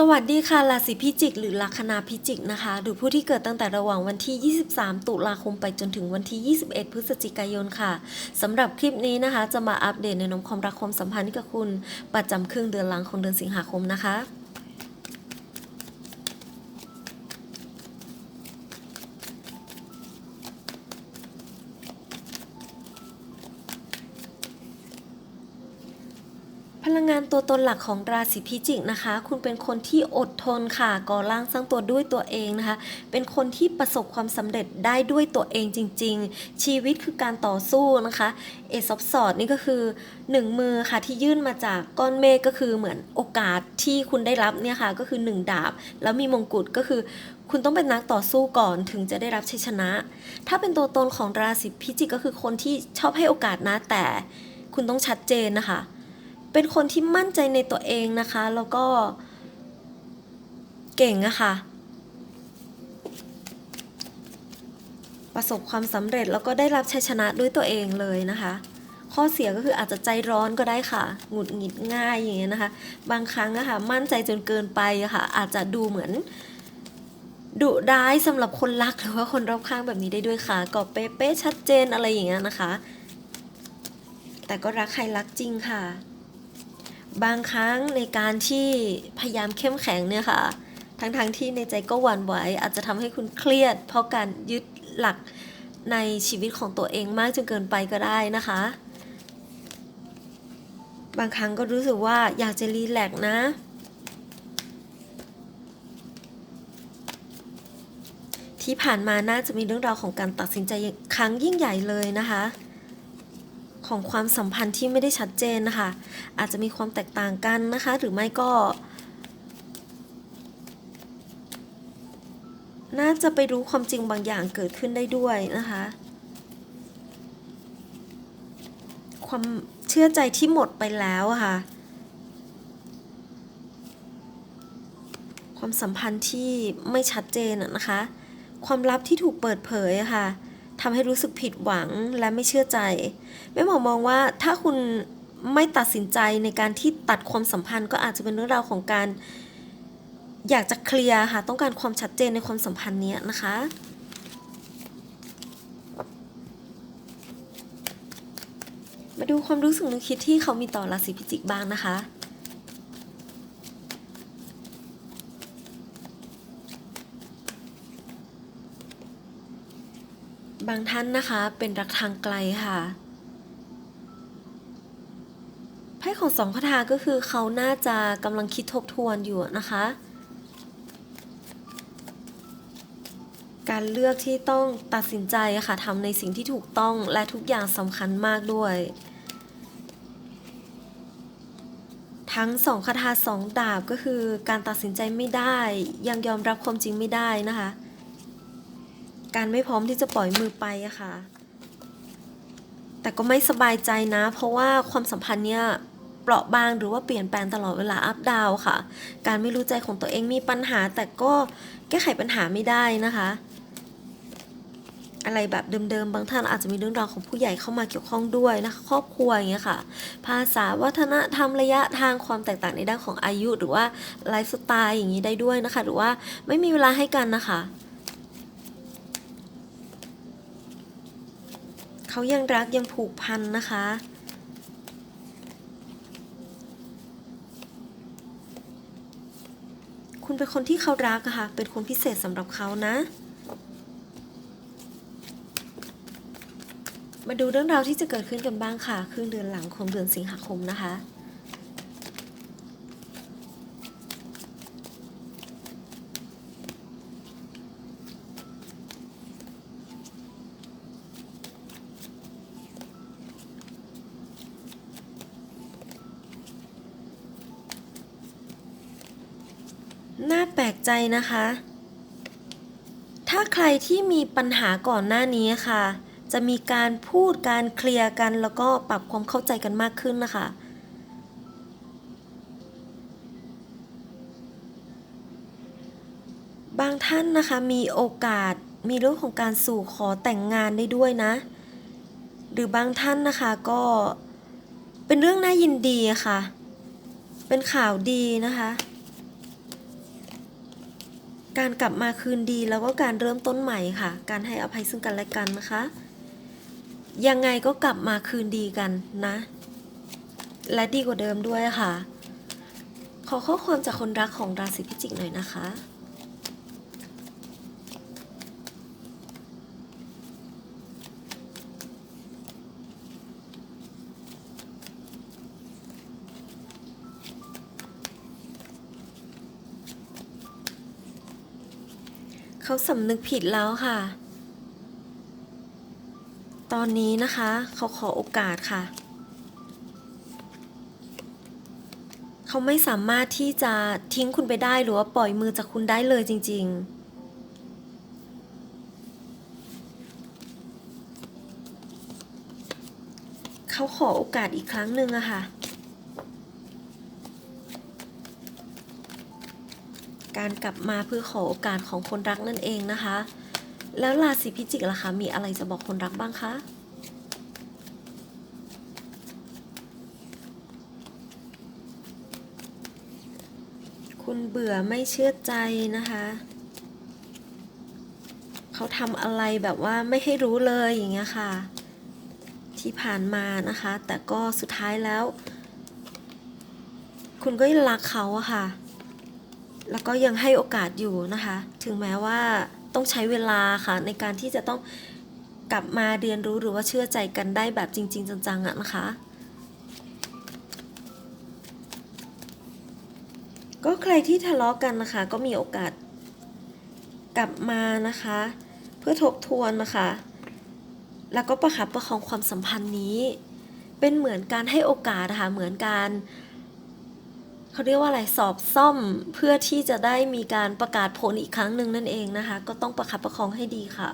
สวัสดีค่ะราศีพิจิก หรือลัคนาพิจิกนะคะดูผู้ที่เกิดตั้งแต่ระหว่างวันที่ 23 ตุลาคมไปจนถึงวันที่ 21 พฤศจิกายนค่ะสำหรับคลิปนี้นะคะ จะมาอัปเดตในนมความรักความสัมพันธ์กับคุณ ประจำครึ่งเดือนหลังของเดือนสิงหาคมนะคะ ลังงานตัวตนหลักของราศีพิจิกนะคะ คุณเป็นคนที่อดทนค่ะ ก่อร่างสร้างตัวด้วยตัวเองนะคะ เป็นคนที่ประสบความสำเร็จได้ด้วยตัวเองจริง ๆ ชีวิตคือการต่อสู้นะคะ เอซอฟสอดนี่ก็คือหนึ่งมือค่ะที่ยื่นมาจากก้อนเมฆก็คือเหมือนโอกาสที่คุณได้รับเนี่ยค่ะก็คือหนึ่งดาบ แล้วมีมงกุฎก็คือคุณต้องเป็นนักต่อสู้ก่อนถึงจะได้รับชัยชนะ ถ้าเป็นตัวตนของราศีพิจิกก็คือคนที่ชอบให้โอกาสนะแต่คุณต้องชัดเจนนะคะ เป็นคนที่มั่นใจในตัวเองนะคะ แล้วก็เก่งอะค่ะ ประสบความสำเร็จแล้วก็ได้รับชัยชนะด้วยตัวเองเลยนะคะ ข้อเสียก็คืออาจจะใจร้อนก็ได้ค่ะ หงุดหงิดง่ายอย่างเงี้ยนะคะ บางครั้งอะค่ะ มั่นใจจนเกินไปอะค่ะ อาจจะดูเหมือนดุร้ายสำหรับคนรักหรือว่าคนรอบข้างแบบนี้ได้ด้วยค่ะก็เป๊ะๆชัดเจนอะไรอย่างเงี้ยนะคะ แต่ก็รักใครรักจริงค่ะ บางครั้งในการที่พยายามเข้มแข็งเนี่ยค่ะ ทั้งๆทที่ในใจก็หวั่นไหวอาจจะทำให้คุณเครียด เพราะการยึดหลักในชีวิตของตัวเองมากจนเกินไปก็ได้นะคะ บางครั้งก็รู้สึกว่าอยากจะรีแลกนะ ที่ผ่านมาน่าจะมีเรื่องราวของการตัดสินใจครั้งยิ่งใหญ่เลยนะคะ ของความสัมพันธ์ที่ไม่ได้ชัดเจนนะคะ อาจจะมีความแตกต่างกันนะคะ หรือไม่ก็ น่าจะไปรู้ความจริงบางอย่างเกิดขึ้นได้ด้วยนะคะ ความเชื่อใจที่หมดไปแล้วค่ะ ความสัมพันธ์ที่ไม่ชัดเจนนะคะ ความลับที่ถูกเปิดเผยค่ะ ทำให้รู้สึกผิดหวังและไม่เชื่อใจแม่หมอมองว่าถ้าคุณไม่ตัดสินใจในการที่ตัดความสัมพันธ์ก็อาจจะเป็นเรื่องราวของการ อยากจะเคลียร์ค่ะต้องการความชัดเจนในความสัมพันธ์เนี้ยนะคะมาดูความรู้สึกนึกคิดที่เขามีต่อราศีพิจิกบ้างนะคะ บางท่านนะคะเป็นรักทางไกลค่ะไพ่ของสองคาถาก็คือเขาน่าจะกำลังคิดทบทวนอยู่นะคะ การเลือกที่ต้องตัดสินใจค่ะทำในสิ่งที่ถูกต้องและทุกอย่างสำคัญมากด้วย ทั้งสองคาถาสองดาบก็คือการตัดสินใจไม่ได้ ยังยอมรับความจริงไม่ได้นะคะ การไม่พร้อมที่จะปล่อยมือไปอะค่ะ แต่ก็ไม่สบายใจนะ เพราะว่าความสัมพันธ์เนี้ยเปราะบางหรือว่าเปลี่ยนแปลงตลอดเวลาอัพดาวค่ะ การไม่รู้ใจของตัวเองมีปัญหา แต่ก็แก้ไขปัญหาไม่ได้นะคะ อะไรแบบเดิมๆ บางท่านอาจจะมีเรื่องราวของผู้ใหญ่เข้ามาเกี่ยวข้องด้วยนะคะครอบครัวอย่างเงี้ยค่ะ ภาษาวัฒนธรรมระยะทางความแตกต่างในด้านของอายุ หรือว่าไลฟ์สไตล์อย่างนี้ได้ด้วยนะคะ หรือว่าไม่มีเวลาให้กันนะคะ เขายังรักยังผูกพันนะคะ คุณเป็นคนที่เขารักอะค่ะ เป็นคนพิเศษสำหรับเขานะ มาดูเรื่องราวที่จะเกิดขึ้นกันบ้างค่ะ ครึ่งเดือนหลังของเดือนสิงหาคมนะคะ ปลกใจนะคะ ถ้าใครที่มีปัญหาก่อนหน้านี้ค่ะ จะมีการพูดการเคลียร์กันแล้วก็ปรับความเข้าใจกันมากขึ้นนะคะบางท่านนะคะมีโอกาสมีเรื่องของการสู่ขอแต่งงานได้ด้วยนะ หรือบางท่านนะคะก็เป็นเรื่องน่ายินดีะค่ะ เป็นข่าวดีนะคะ การกลับมาคืนดีแล้วก็การเริ่มต้นใหม่ค่ะ การให้อภัยซึ่งกันและกันนะคะ ยังไงก็กลับมาคืนดีกันนะ และดีกว่าเดิมด้วยค่ะ ขอข้อความจากคนรักของราศีพิจิกหน่อยนะคะ เขาสำนึกผิดแล้วค่ะ ตอนนี้นะคะ เขาขอโอกาสค่ะ เขาไม่สามารถที่จะทิ้งคุณไปได้หรือว่าปล่อยมือจากคุณได้เลยจริงๆเขาขอโอกาสอีกครั้งหนึ่งอะค่ะ การกลับมาเพื่อขอโอกาสของคนรักนั่นเองนะคะ แล้วราศีพิจิกล่ะคะ มีอะไรจะบอกคนรักบ้างคะคุณเบื่อไม่เชื่อใจนะคะ เขาทำอะไรแบบว่าไม่ให้รู้เลยอย่างเงี้ยค่ะ ที่ผ่านมานะคะ แต่ก็สุดท้ายแล้ว คุณก็ยังรักเขาอะค่ะ แล้วก็ยังให้โอกาสอยู่นะคะ ถึงแม้ว่าต้องใช้เวลาค่ะ ในการที่จะต้องกลับมาเรียนรู้หรือว่าเชื่อใจกันได้แบบจริง ๆ จังๆอะนะคะ ก็ใครที่ทะเลาะกันนะคะ ก็มีโอกาสกลับมานะคะ เพื่อทบทวนนะคะ แล้วก็ประคับประคองความสัมพันธ์นี้ เป็นเหมือนการให้โอกาสนะคะเหมือนการ เขาเรียกว่าอะไรสอบซ่อมเพื่อที่จะได้มีการประกาศผลอีกครั้งหนึ่งนั่นเองนะคะ ก็ต้องประคับประคองให้ดีค่ะ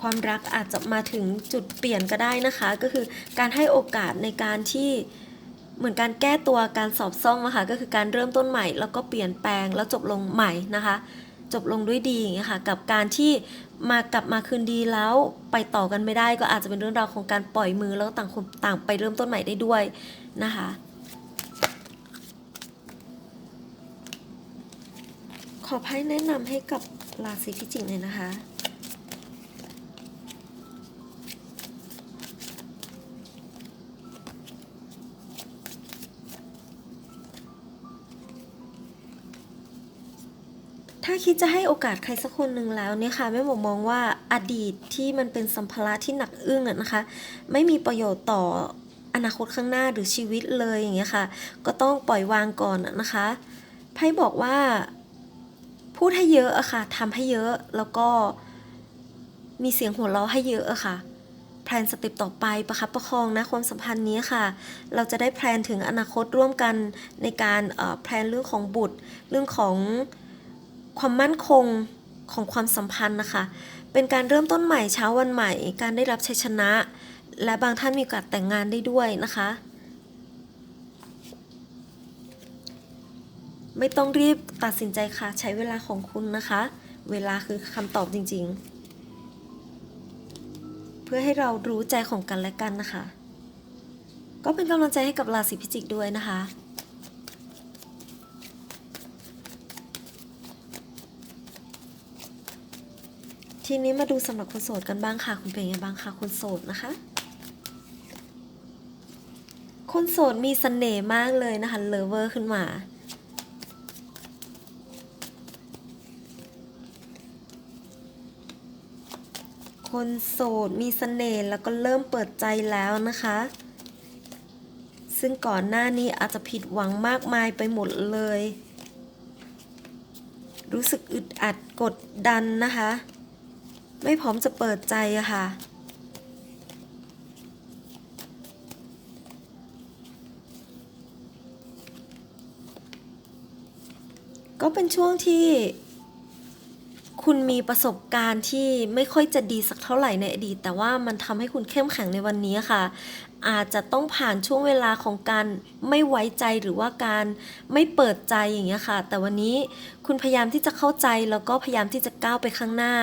ความรักอาจจะมาถึงจุดเปลี่ยนก็ได้นะคะ ก็คือการให้โอกาสในการที่เหมือนการแก้ตัวการสอบซ่อมนะคะก็คือการเริ่มต้นใหม่ แล้วก็เปลี่ยนแปลงแล้วจบลงใหม่นะคะ จบลงด้วยดีอย่างเงี้ยค่ะ กับการที่มากลับมาคืนดีแล้วไปต่อกันไม่ได้ ก็อาจจะเป็นเรื่องราวของการปล่อยมือแล้วต่างคนต่างไปเริ่มต้นใหม่ได้ด้วยนะคะ อไพ่แนะนำให้กับราศีพิจิกหน่อยนะคะ ถ้าคิดจะให้โอกาสใครสักคนหนึ่งแล้วเนี่ยค่ะแม่หมอมองว่าอดีตที่มันเป็นสัมภาระที่หนักอึ้งอะนะคะ ไม่มีประโยชน์ต่ออนาคตข้างหน้าหรือชีวิตเลยอย่างเงี้ยค่ะ ก็ต้องปล่อยวางก่อนนะคะไพ่บอกว่า พูดให้เยอะอะค่ะทำให้เยอะแล้วก็มีเสียงหัวเราะให้เยอะอะค่ะแพลนสเต็ปต่อไปประคับประคองนะความสัมพันธ์นี้ค่ะ เราจะได้แพลนถึงอนาคตร่วมกันในการแพลนเรื่องของบุตร เรื่องของความมั่นคงของความสัมพันธ์นะคะ เป็นการเริ่มต้นใหม่เช้าวันใหม่ การได้รับชัยชนะ และบางท่านมีโอกาสแต่งงานได้ด้วยนะคะ ไม่ต้องรีบตัดสินใจค่ะ ใช้เวลาของคุณนะคะ เวลาคือคำตอบจริง ๆ เพื่อให้เรารู้ใจของกันและกันนะคะ ก็เป็นกำลังใจให้กับราศีพิจิกด้วยนะคะทีนี้มาดูสำหรับคนโสดกันบ้างค่ะ คุณเป็นยังไงบ้างคะคนโสดนะคะ คนโสดมีเสน่ห์มากเลยนะคะเลเวอร์ขึ้นมา คนโสดมีเสน่ห์แล้วก็เริ่มเปิดใจแล้วนะคะ ซึ่งก่อนหน้านี้อาจจะผิดหวังมากมายไปหมดเลย รู้สึกอึดอัดกดดันนะคะ ไม่พร้อมจะเปิดใจอะค่ะก็เป็นช่วงที่ คุณมีประสบการณ์ที่ไม่ค่อยจะดีสักเท่าไหร่ในอดีต แต่ว่ามันทำให้คุณเข้มแข็งในวันนี้ค่ะ อาจจะต้องผ่านช่วงเวลาของการไม่ไว้ใจหรือว่าการไม่เปิดใจอย่างเงี้ยค่ะ แต่วันนี้คุณพยายามที่จะเข้าใจแล้วก็พยายามที่จะก้าวไปข้างหน้า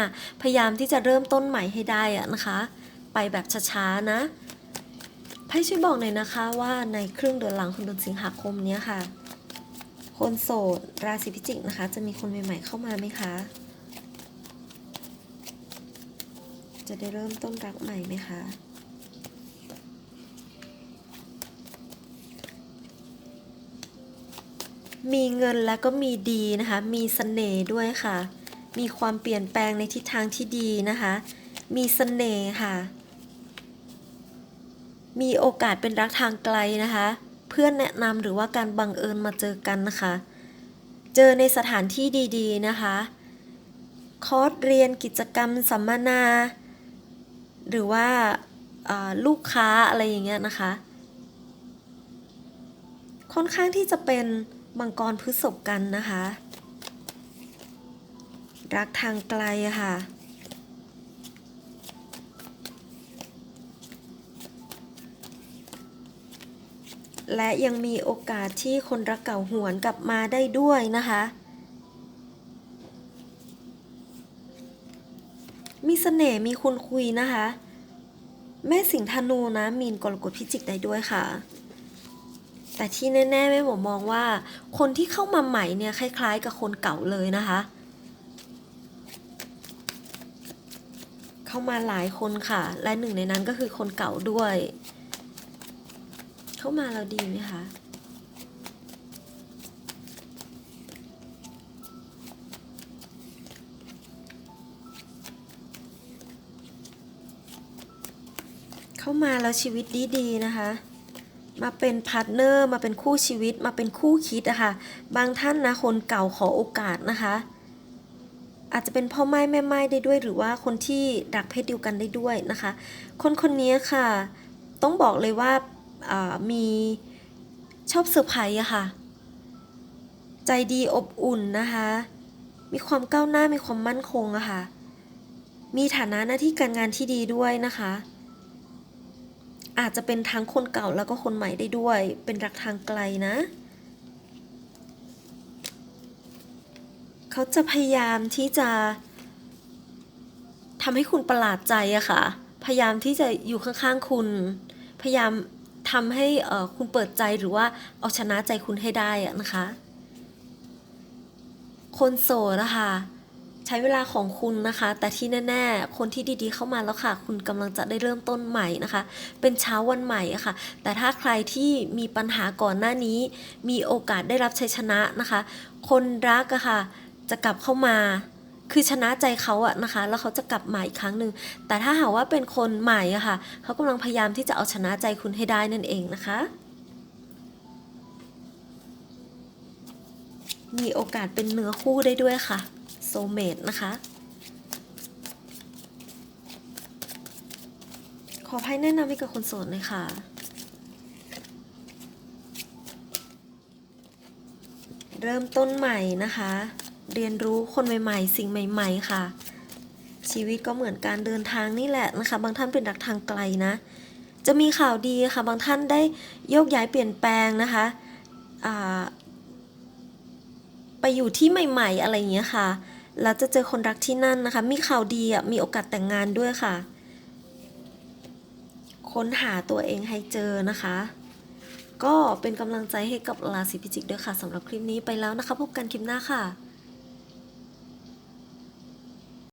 พยายามที่จะเริ่มต้นใหม่ให้ได้อะนะคะ ไปแบบช้าๆนะไพ่ช่วยบอกหน่อยนะคะว่าในครึ่งเดือนหลังของเดือนสิงหาคมเนี้ยค่ะ คนโสดราศีพิจิกนะคะ จะมีคนใหม่ๆเข้ามาไหมคะ จะได้เริ่มต้นรักใหม่ไหมคะ มีเงินแล้วก็มีดีนะคะ มีเสน่ห์ด้วยค่ะ มีความเปลี่ยนแปลงในทิศทางที่ดีนะคะ มีเสน่ห์ค่ะ มีโอกาสเป็นรักทางไกลนะคะ เพื่อนแนะนำหรือว่าการบังเอิญมาเจอกันนะคะ เจอในสถานที่ดี ๆ นะคะคอร์สเรียนกิจกรรมสัมมนา หรือว่าลูกค้าอะไรอย่างเงี้ยนะคะ ค่อนข้างที่จะเป็นมังกรพฤษภกันนะคะ รักทางไกลค่ะและยังมีโอกาสที่คนรักเก่าหวนกลับมาได้ด้วยนะคะ สน่ห์มีคุณคุยนะคะ แม่สิงห์ธนูนะ มีนกรกฎพิจิกได้ด้วยค่ะ แต่ที่แน่ๆแม่หมอมองว่า คนที่เข้ามาใหม่เนี่ยคล้าย ๆ กับคนเก่าเลยนะคะ เข้ามาหลายคนค่ะ และหนึ่งในนั้นก็คือคนเก่าด้วย เข้ามาเราดีไหมคะ เข้ามาแล้วชีวิตดีๆนะคะ มาเป็นพาร์ทเนอร์มาเป็นคู่ชีวิตมาเป็นคู่คิดอะค่ะ บางท่านนะคนเก่าขอโอกาสนะคะ อาจจะเป็นพ่อไม้แม่ไม้ได้ด้วย หรือว่าคนที่รักเพศเดียวกันได้ด้วยนะคะ คนคนนี้ค่ะ ต้องบอกเลยว่าอ่ามีชอบเซอร์ไพรส์อะค่ะ ใจดีอบอุ่นนะคะ มีความก้าวหน้ามีความมั่นคงอะค่ะ มีฐานะหน้าที่การงานที่ดีด้วยนะคะ อาจจะเป็นทั้งคนเก่าแล้วก็คนใหม่ได้ด้วย เป็นรักทางไกลนะ เขาจะพยายามที่จะทำให้คุณประหลาดใจอะค่ะ พยายามที่จะอยู่ข้างๆคุณ พยายามทำให้คุณเปิดใจหรือว่าเอาชนะใจคุณให้ได้อะนะคะ คนโสดนะคะ ใช้เวลาของคุณนะคะ แต่ที่แน่ ๆ คนที่ดีๆ เข้ามาแล้วค่ะ คุณกำลังจะได้เริ่มต้นใหม่นะคะ เป็นเช้าวันใหม่ะค่ะ แต่ถ้าใครที่มีปัญหาก่อนหน้านี้ มีโอกาสได้รับชัยชนะนะคะ คนรักอะค่ะ จะกลับเข้ามาคือชนะใจเขาอะนะคะ แล้วเขาจะกลับมาอีกครั้งหนึ่งแต่ถ้าหากว่าเป็นคนใหม่อะค่ะ เขากำลังพยายามที่จะเอาชนะใจคุณให้ได้นั่นเองนะคะ มีโอกาสเป็นเนื้อคู่ได้ด้วยค่ะ โซเมดนะคะขอไพ่แนะนำให้กับคนโสดหน่อยค่ะ เริ่มต้นใหม่นะคะ เรียนรู้คนใหม่ๆ สิ่งใหม่ ๆ ค่ะ ชีวิตก็เหมือนการเดินทางนี่แหละนะคะ บางท่านเป็นรักทางไกลนะ จะมีข่าวดีค่ะ บางท่านได้โยกย้ายเปลี่ยนแปลงนะคะไปอยู่ที่ใหม่ ๆ อะไรอย่างเงี้ยค่ะ แล้วจะเจอคนรักที่นั่นนะคะ มีข่าวดีอะ มีโอกาสแต่งงานด้วยค่ะ ค้นหาตัวเองให้เจอนะคะ ก็เป็นกำลังใจให้กับราศีพิจิกด้วยค่ะสำหรับคลิปนี้ไปแล้วนะคะ พบกันคลิปหน้าค่ะ